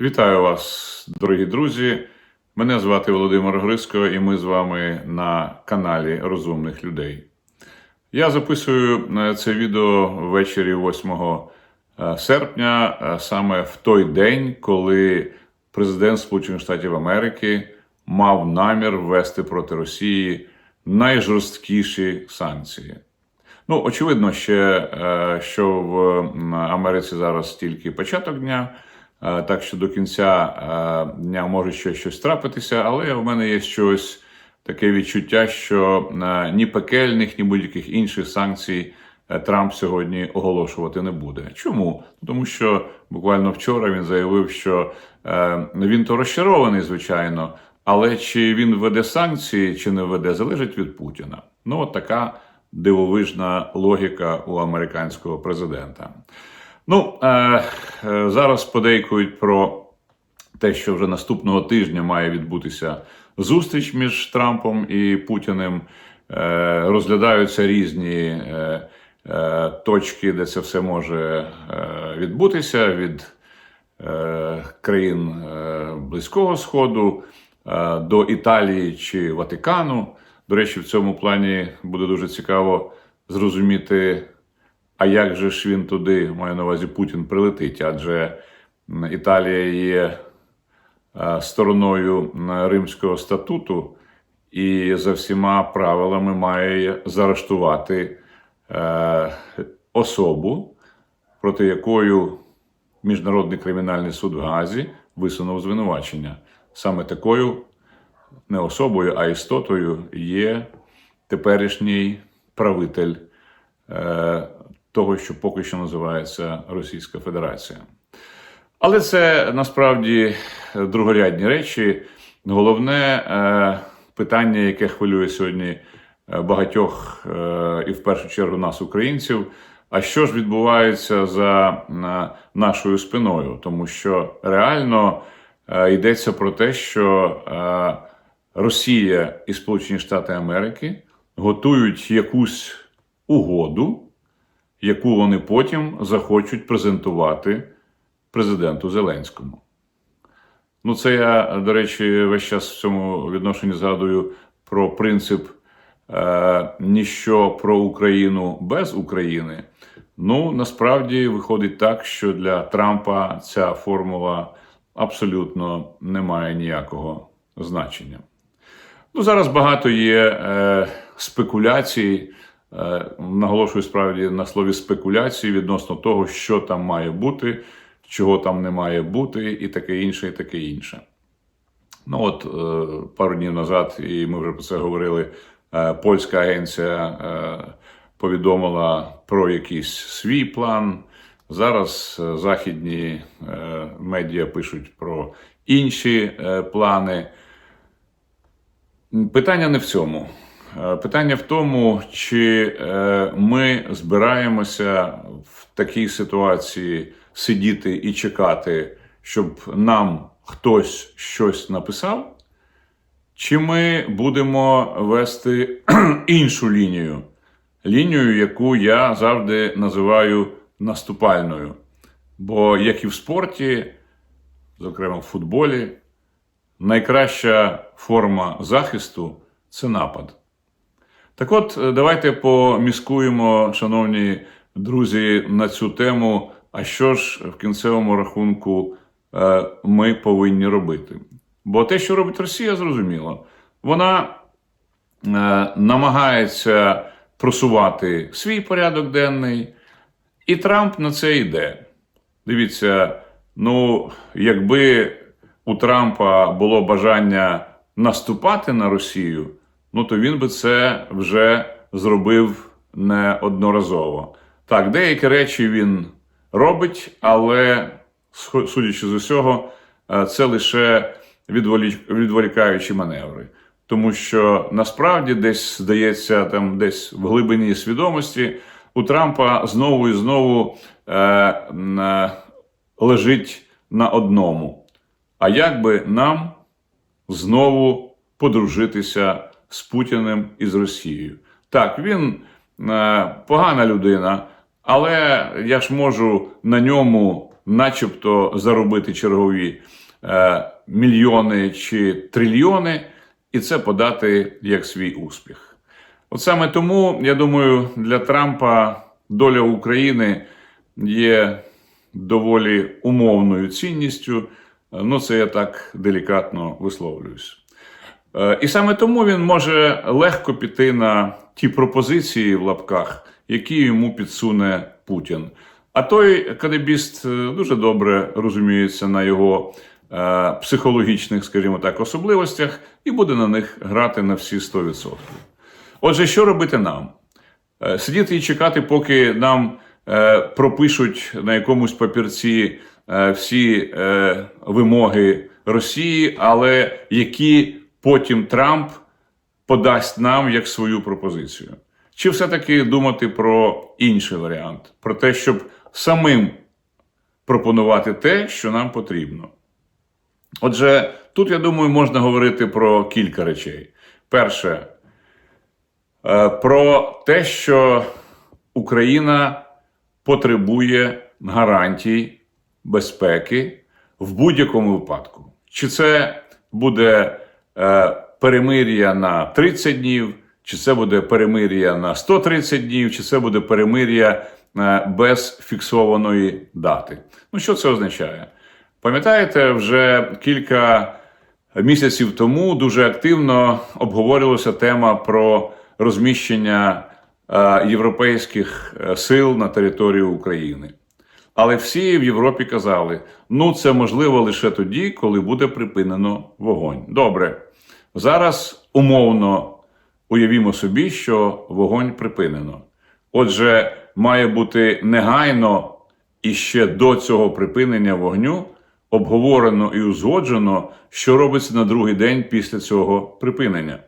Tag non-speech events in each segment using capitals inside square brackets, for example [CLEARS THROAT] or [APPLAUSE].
Вітаю вас, дорогі друзі. Мене звати Володимир Гриско, і ми з вами на каналі Розумних людей. Я записую е, це відео ввечері 8 е, серпня, е, саме в той день, коли президент Сполучених Штатів Америки мав намір ввести проти Росії найжорсткіші санкції. Ну, очевидно, ще що в Америці зараз тільки початок дня, так що до кінця е, дня може ще щось трапитися, але в мене є щось таке відчуття, що е, ні пекельних, ні будь-яких інших санкцій е, Трамп сьогодні оголошувати не буде. Чому? Тому що буквально вчора він заявив, що е, він то розчарований, звичайно, але чи він введе санкції, чи не введе, залежить від Путіна. Ну, от така дивовижна логіка у американського президента. Ну, е, е, зараз подейкують про те, що вже наступного тижня має відбутися зустріч між Трампом і Путіним. Е, розглядаються різні е, е, точки, де це все може е, відбутися від е, країн е, Близького Сходу е, до Італії чи Ватикану. До речі, в цьому плані буде дуже цікаво зрозуміти, а як же ж він туди, маю на увазі, Путін прилетить, адже Італія є е, стороною Римського статуту і за всіма правилами має заарештувати е, особу, проти якої Міжнародний кримінальний суд в Газі висунув звинувачення. Саме такою не особою, а істотою є теперішній правитель е, того, що поки що називається Російська Федерація. Але це насправді другорядні речі. Головне е, питання, яке хвилює сьогодні е, багатьох е, і в першу чергу нас, українців. А що ж відбувається за нашою спиною? Тому що реально йдеться про те, що Росія і Сполучені Штати Америки готують якусь угоду, яку вони потім захочуть презентувати президенту Зеленському. Ну, це я, до речі, весь час в цьому відношенні згадую про принцип е, ніщо про Україну без України. Ну, насправді виходить так, що для Трампа ця формула абсолютно не має ніякого значення. Ну, зараз багато є е, спекуляцій. Е, наголошую справді на слові спекуляції відносно того, що там має бути, чого там не має бути, і таке інше, і таке інше. Ну, от е, пару днів назад, і ми вже про це говорили. е, Польська агенція повідомила про якийсь свій план. Зараз західні медіа пишуть про інші плани. Питання не в цьому. Е, Питання в тому, чи е, ми збираємося в такій ситуації сидіти і чекати, щоб нам хтось щось написав, чи ми будемо вести [CLEARS THROAT] іншу лінію, лінію, яку я завжди називаю наступальною. Бо як і в спорті, зокрема в футболі, найкраща форма захисту це напад. Так от, е, давайте поміскуємо, шановні друзі, на цю тему. А що ж в кінцевому рахунку е, ми повинні робити? Бо те, що робить Росія, зрозуміло, вона е, намагається просувати свій порядок денний, і Трамп на це йде. Дивіться, ну, якби у Трампа було бажання наступати на Росію, ну то він би це вже зробив неодноразово. Так, деякі речі він робить, але, судячи з усього, е, це лише відволікаючі маневри. Тому що насправді десь здається, там десь в глибині свідомості у Трампа знову і знову е, е, лежить на одному. А як би нам знову подружитися з Путіним і з Росією? Так, він е, погана людина, але я ж можу на ньому начебто, заробити чергові е, мільйони чи трильйони, і це подати як свій успіх. От саме тому, я думаю, для Трампа доля України є доволі умовною цінністю. Ну, це я так делікатно висловлююсь. Е, І саме тому він може легко піти на ті пропозиції в лапках, які йому підсуне Путін. А той кадебіст е, дуже добре розуміється на його е, психологічних, скажімо так, особливостях і буде на них грати на всі 100%. Отже, що робити нам? Е, Сидіти і чекати, поки нам е, пропишуть на якомусь папірці е, всі е, вимоги Росії, але які потім Трамп подасть нам як свою пропозицію. Чи все-таки думати про інший варіант, про те, щоб самим пропонувати те, що нам потрібно? Отже, тут я думаю, можна говорити про кілька речей. Перше, е, про те, що Україна потребує гарантій безпеки в будь-якому випадку. Чи це буде перемир'я на 30 днів, чи це буде перемир'я на 130 днів, чи це буде перемир'я е, без фіксованої дати. Ну, що це означає? Пам'ятаєте, вже кілька місяців тому дуже активно обговорювалася тема про розміщення е, європейських е, сил на території України. Але всі в Європі казали: ну це можливо лише тоді, коли буде припинено вогонь. Добре, зараз умовно уявімо собі, що вогонь припинено. Отже, має бути негайно і ще до цього припинення вогню обговорено і узгоджено, що робиться на другий день після цього припинення.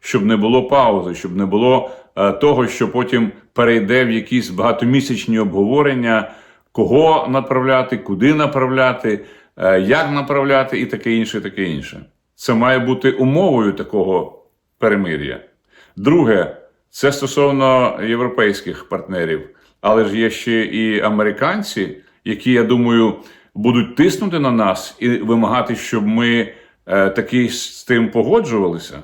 Щоб не було паузи, щоб не було е, того, що потім перейде в якісь багатомісячні обговорення, кого направляти, куди направляти, е, як направляти, і таке інше, і таке інше. Це має бути умовою такого перемир'я. Друге, це стосовно європейських партнерів, але ж є ще і американці, які, я думаю, будуть тиснути на нас і вимагати, щоб ми е, таки з тим погоджувалися.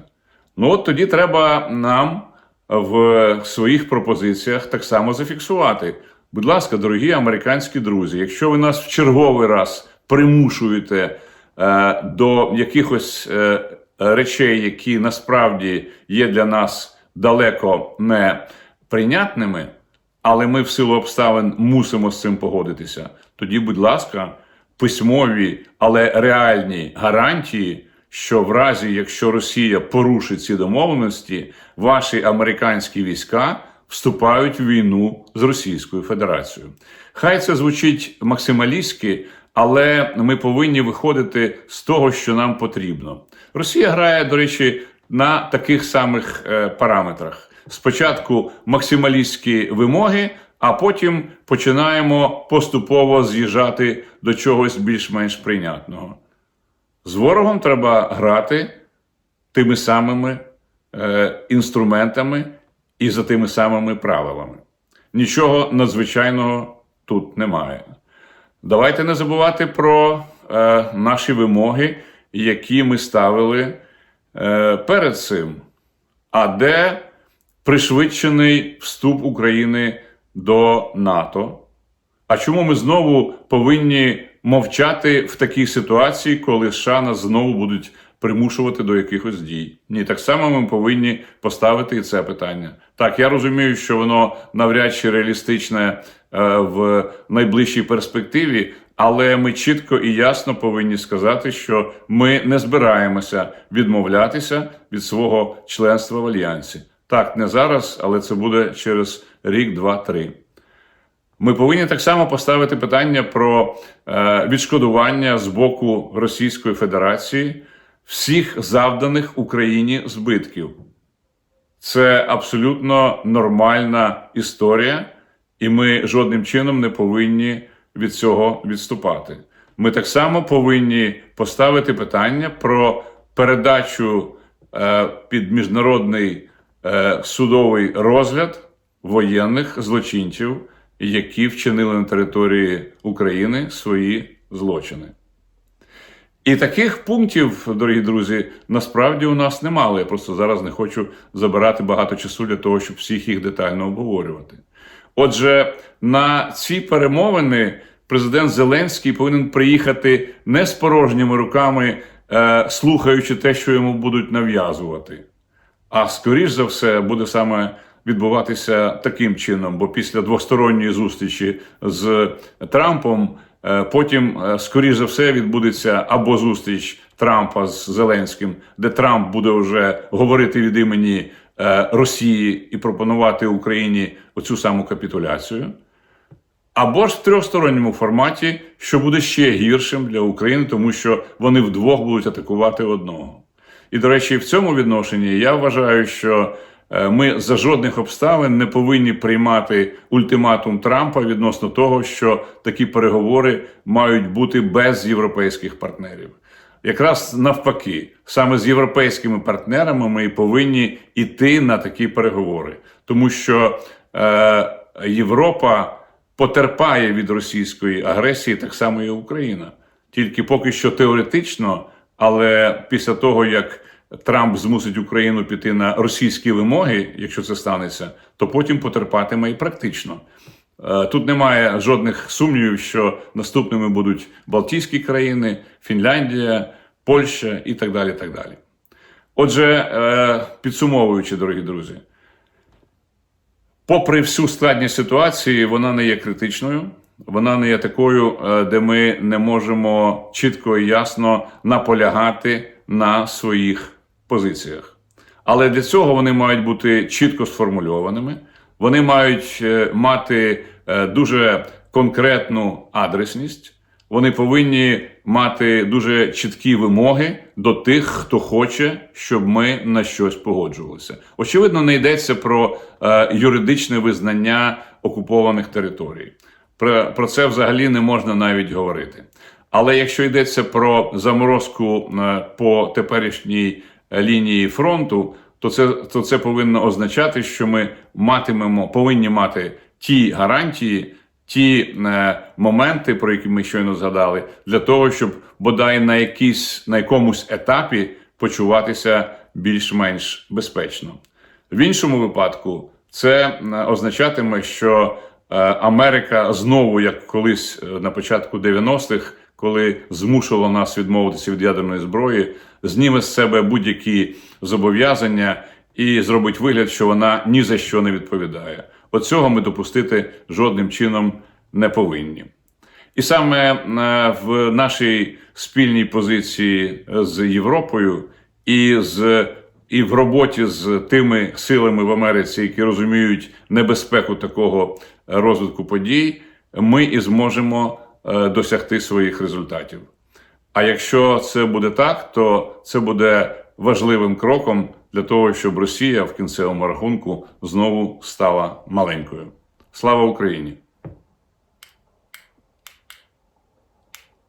Ну от тоді треба нам в своїх пропозиціях так само зафіксувати. Будь ласка, дорогі американські друзі, якщо ви нас в черговий раз примушуєте до якихось е, речей, які насправді є для нас далеко не прийнятними, але ми в силу обставин мусимо з цим погодитися, тоді, будь ласка, письмові, але реальні гарантії, що в разі, якщо Росія порушить ці домовленості, ваші американські війська вступають в війну з Російською Федерацією. Хай це звучить максималістськи, але ми повинні виходити з того, що нам потрібно. Росія грає, до речі, на таких самих е, параметрах. Спочатку максималістські вимоги, а потім починаємо поступово з'їжджати до чогось більш-менш прийнятного. З ворогом треба грати тими самими е, інструментами і за тими самими правилами. Нічого надзвичайного тут немає. Давайте не забувати про е, наші вимоги, які ми ставили е, перед цим. А де пришвидшений вступ України до НАТО? А чому ми знову повинні мовчати в такій ситуації, коли США нас знову будуть примушувати до якихось дій? Ні, так само ми повинні поставити і це питання. Так, я розумію, що воно навряд чи реалістичне е, в найближчій перспективі, але ми чітко і ясно повинні сказати, що ми не збираємося відмовлятися від свого членства в альянсі. Так, не зараз, але це буде через рік, два, три. Ми повинні так само поставити питання про е, відшкодування з боку Російської Федерації всіх завданих Україні збитків. Це абсолютно нормальна історія, і ми жодним чином не повинні від цього відступати. Ми так само повинні поставити питання про передачу е, під міжнародний е, судовий розгляд воєнних злочинців, які вчинили на території України свої злочини. І таких пунктів, дорогі друзі, насправді у нас немало. Я просто зараз не хочу забирати багато часу для того, щоб всіх їх детально обговорювати. Отже, на ці перемовини президент Зеленський повинен приїхати не з порожніми руками, е, слухаючи те, що йому будуть нав'язувати. А скоріш за все буде саме відбуватися таким чином, бо після двосторонньої зустрічі з Трампом, потім, е, скоріш за все, відбудеться або зустріч Трампа з Зеленським, де Трамп буде вже говорити від імені е, Росії і пропонувати Україні оцю саму капітуляцію. Або ж в трьохсторонньому форматі, що буде ще гіршим для України, тому що вони вдвох будуть атакувати одного. І, до речі, в цьому відношенні я вважаю, що е, ми за жодних обставин не повинні приймати ультиматум Трампа відносно того, що такі переговори мають бути без європейських партнерів. Якраз навпаки, саме з європейськими партнерами ми повинні йти на такі переговори, тому що е, Європа потерпає від російської агресії, так само і Україна. Тільки поки що теоретично, але після того, як Трамп змусить Україну піти на російські вимоги, якщо це станеться, то потім потерпатиме і практично. Е, Тут немає жодних сумнівів, що наступними будуть Балтійські країни, Фінляндія, Польща і так далі. так далі. Отже, е, підсумовуючи, дорогі друзі, попри всю складність ситуації, вона не є критичною. Вона не є такою, е, де ми не можемо чітко і ясно наполягати на своїх позиціях. Але для цього вони мають бути чітко сформульованими. Вони мають е, мати е, дуже конкретну адресність. Вони повинні мати дуже чіткі вимоги до тих, хто хоче, щоб ми на щось погоджувалися. Очевидно, не йдеться про е, юридичне визнання окупованих територій. Про, це взагалі не можна навіть говорити. Але якщо йдеться про заморозку по теперішній лінії фронту, то це, то це повинно означати, що ми матимемо, повинні мати ті гарантії, ті е, моменти, про які ми щойно згадали, для того, щоб бодай на якійсь на якомусь етапі почуватися більш-менш безпечно. В іншому випадку це е, означатиме, що е, Америка знову, як колись е, на початку 90-х, коли змушувала нас відмовитися від ядерної зброї, зніме з себе будь-які зобов'язання і зробить вигляд, що вона ні за що не відповідає. От цього ми допустити жодним чином не повинні. І саме е, в нашій спільній позиції з Європою і з і в роботі з тими силами в Америці, які розуміють небезпеку такого розвитку подій, ми і зможемо е, досягти своїх результатів. А якщо це буде так, то це буде важливим кроком для того, щоб Росія в кінцевому рахунку знову стала маленькою. Слава Україні!